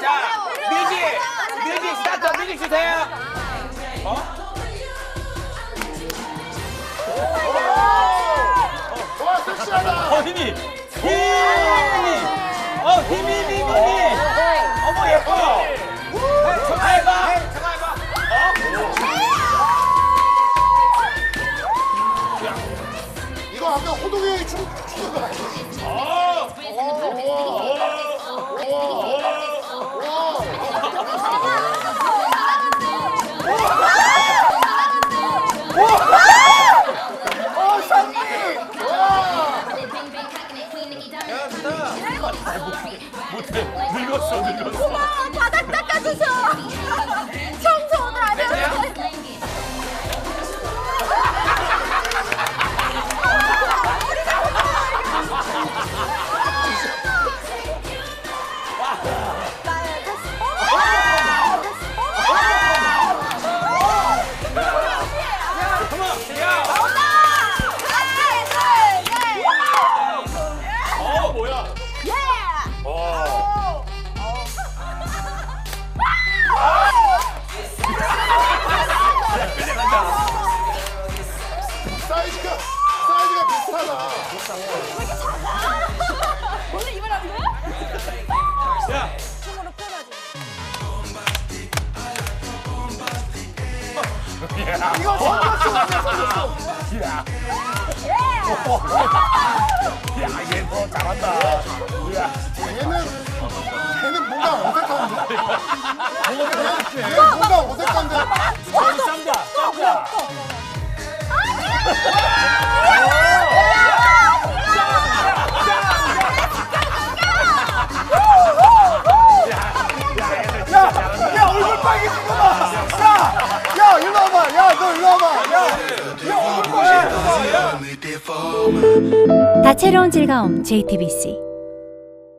자, 뮤직, 뮤직 스타트, 뮤직 주세요. 와 섹시하다. 어, 힘이, 힘이, 어, 힘이, 힘이, 힘이. 어머, 예뻐. 저거 해봐. 저거 해봐. 이거 아까 호동이 형이 춤 추는 거 아니야? 어, 쌍둥이! 와! 늙었어, 늙었어. 고마워. 바닥 닦아주셔 사이즈가 비슷하다. 원래 이걸 안 돼? 야, 춤으로 표현하지 이거 성격수 아니야, 성격수. 야, 얘 너 잘한다. 야, 얘는, 얘는 뭔가 어색한데? 뭔가? 와봐! 야, 너 일로 와봐! 야! 야, 얼굴 봐! 야! 다채로운 즐거움 JTBC